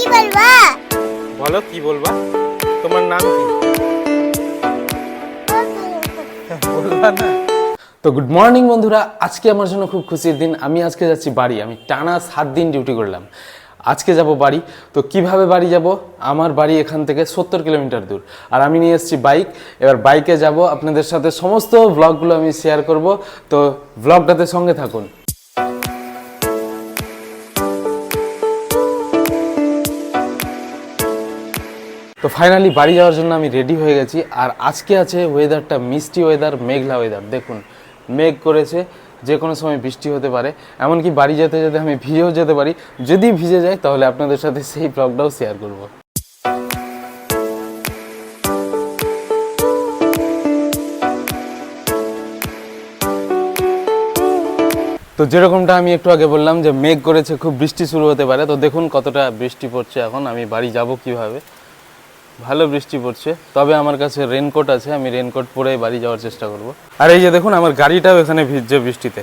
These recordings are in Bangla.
কি বলবা? বলো কি বলবা? তোমার নাম কি? তো গুড মর্নিং বন্ধুরা আজকে আমার জন্য খুব খুশির দিন। আমি আজকে যাচ্ছি বাড়ি আমি টানা সাত দিন ডিউটি করলাম। আজকে যাব বাড়ি। তো কীভাবে বাড়ি যাব? আমার বাড়ি এখান থেকে সত্তর কিলোমিটার দূর। আর আমি নিয়ে এসেছি বাইক এবার বাইকে যাব। আপনাদের সাথে সমস্ত ব্লগগুলো আমি শেয়ার করব। তো ব্লগটাতে সঙ্গে থাকুন। তো ফাইনালি বাড়ি যাওয়ার জন্য আমি রেডি হয়ে গেছি। আর আজকে আছে ওয়েদারটা মিষ্টি ওয়েদার মেঘলা ওয়েদার দেখুন, মেঘ করেছে যে কোনো সময় বৃষ্টি হতে পারে। এমনকি বাড়ি যেতে যেতে আমি ভিজেও যেতে পারি। যদি ভিজে যায়, তাহলে আপনাদের সাথে সেই ব্লগটাও শেয়ার করব। তো যেরকমটা আমি একটু আগে বললাম যে, মেঘ করেছে, খুব বৃষ্টি শুরু হতে পারে। তো দেখুন কতটা বৃষ্টি পড়ছে এখন। আমি বাড়ি যাব কীভাবে। ভালো বৃষ্টি পড়ছে, তবে আমার কাছে রেনকোট আছে, আমি রেনকোট পরে বাড়ি যাওয়ার চেষ্টা করব। আর এই যে দেখুন, আমার গাড়িটাও এখানে ভিজছে বৃষ্টিতে।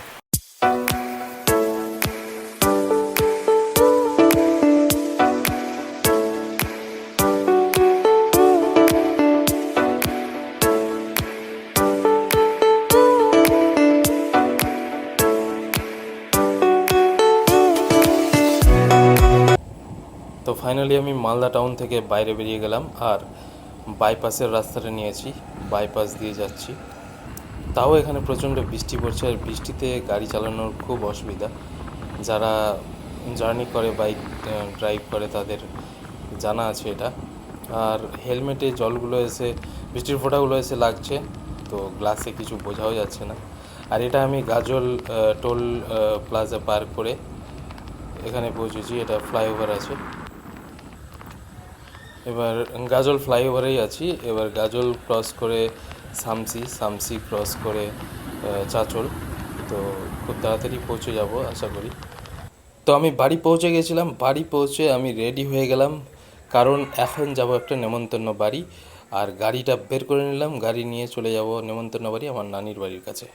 তো ফাইনালি আমি মালদা টাউন থেকে বাইরে বেরিয়ে গেলাম আর বাইপাসের রাস্তাটা নিয়েছি বাইপাস দিয়ে যাচ্ছি। তাও এখানে প্রচণ্ড বৃষ্টি পড়ছে আর বৃষ্টিতে গাড়ি চালানোর খুব অসুবিধা। যারা জার্নি করে বাইক ড্রাইভ করে তাদের জানা আছে এটা। আর হেলমেটে জলগুলো এসে, বৃষ্টির ফোঁটাগুলো এসে লাগছে, তো গ্লাসে কিছু বোঝাও যাচ্ছে না। আর এটা আমি গাজল টোল প্লাজা পার করে এখানে পৌঁছেছি, এটা ফ্লাইওভার আছে। এবার গাজল ফ্লাইওভারেই আছি। এবার গাজল ক্রস করে সামসি সামসি ক্রস করে চাচল। তো খুব তাড়াতাড়ি পৌঁছে যাব আশা করি। তো আমি বাড়ি পৌঁছে গেছিলাম। বাড়ি পৌঁছে আমি রেডি হয়ে গেলাম। কারণ এখন যাব একটা নেমন্তন্ন বাড়ি। আর গাড়িটা বের করে নিলাম। গাড়ি নিয়ে চলে যাব নেমন্তন্ন বাড়ি আমার নানির বাড়ির কাছে।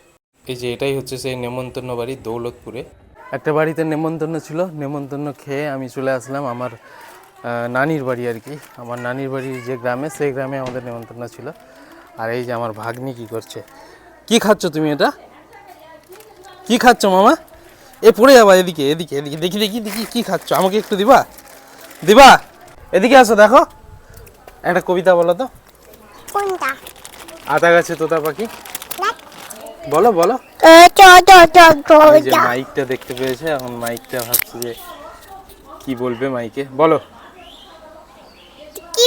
এই যে এটাই হচ্ছে সেই নেমন্তন্ন বাড়ি দৌলতপুরে। একটা বাড়িতে নেমন্তন্ন ছিল। নেমন্তন্ন খেয়ে আমি চলে আসলাম আমার নানির বাড়ি আর কি। আমার নানির বাড়ি যে গ্রামে সেই গ্রামে আমাদের নেমন্তন্ন ছিল। আর এই যে আমার ভাগ্নি কি করছে? কি খাচ্ছ তুমি এটা? কি খাচ্ছ মামা? এ পড়ে যাবা এদিকে এদিকে এদিকে। দেখি দেখি দেখি কি খাচ্ছ। আমাকে একটু দিবা? দিবা? এদিকে আসো দেখো। একটা কবিতা বলো তো। আতা গাছে তোতা পাখি। বলো বলো। মাইকটা দেখতে পেয়েছে এখন মাইকটা ভাবছি যে কি বলবে মাইকে। বলো।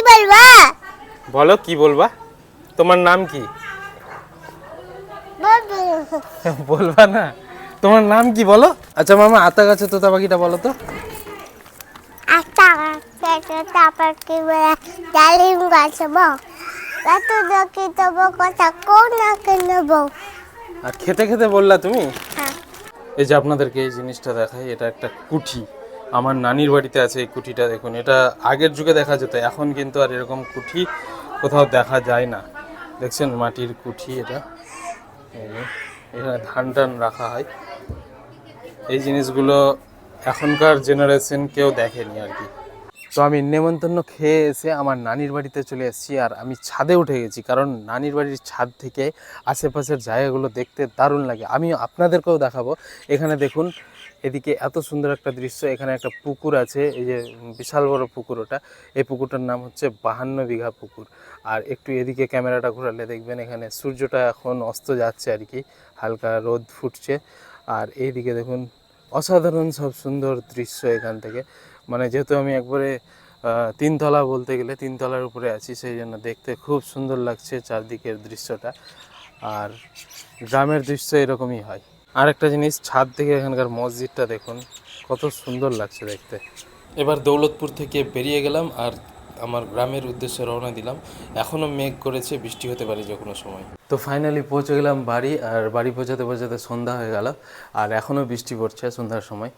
বলবা? বলো কি বলবা? তোমার নাম কি? বলবা। না। তোমার নাম কি বলো? আচ্ছা মামা আতা গাছে তোতা পাখিটা বলো তো। একটা গাছে তারপর কি বলে ডালিম গাছ বউ এত দেখি তবু কথা কোন না আর খেতে খেতে বললা তুমি? হ্যাঁ। এই যে আপনাদেরকে এই জিনিসটা দেখাই এটা একটা কুঠি। আমার নানির বাড়িতে আছে এই কুঠিটা, দেখুন, এটা আগের যুগে দেখা যেত, এখন কিন্তু আর এরকম কুঠি কোথাও দেখা যায় না। দেখছেন মাটির কুঠি এটা? এখানে ধান টান রাখা হয়। এই জিনিসগুলো এখনকার জেনারেশন কেউ দেখেনি আর কি। তো আমি নেমন্তন্ন খেয়ে এসে আমার নানির বাড়িতে চলে এসেছি আর আমি ছাদে উঠে গেছি। কারণ নানির বাড়ির ছাদ থেকে আশেপাশের জায়গাগুলো দেখতে দারুণ লাগে। আমি আপনাদেরকেও দেখাবো। এখানে দেখুন, এদিকে এত সুন্দর একটা দৃশ্য। এখানে একটা পুকুর আছে, এই যে বিশাল বড় পুকুর ওটা। এই পুকুরটার নাম হচ্ছে বাহান্ন বিঘা পুকুর। আর একটু এদিকে ক্যামেরাটা ঘোরালে দেখবেন, এখানে সূর্যটা এখন অস্ত যাচ্ছে আর কি। হালকা রোদ ফুটছে। আর এইদিকে দেখুন, অসাধারণ সব সুন্দর দৃশ্য এখান থেকে। মানে যেহেতু আমি একবারে তিনতলা বলতে গেলে তিনতলার উপরে আছি, সেই জন্য দেখতে খুব সুন্দর লাগছে চারদিকের দৃশ্যটা। আর গ্রামের দৃশ্য এরকমই হয়। আর একটা জিনিস, ছাদ থেকে এখানকার মসজিদটা দেখুন, কত সুন্দর লাগছে দেখতে। এবার দৌলতপুর থেকে বেরিয়ে গেলাম আর আমার গ্রামের উদ্দেশ্যে রওনা দিলাম। এখনও মেঘ করেছে, বৃষ্টি হতে পারে যে কোনো সময়। তো ফাইনালি পৌঁছে গেলাম বাড়ি, আর বাড়ি পৌঁছাতে পৌঁছাতে সন্ধ্যা হয়ে গেল, আর এখনও বৃষ্টি পড়ছে সন্ধ্যার সময়।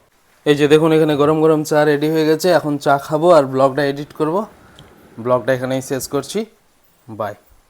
এই যে দেখুন, এখানে গরম গরম চা রেডি হয়ে গেছে। এখন চা খাব আর ব্লগটা এডিট করব। ব্লগটা এখানেই শেষ করছি। বাই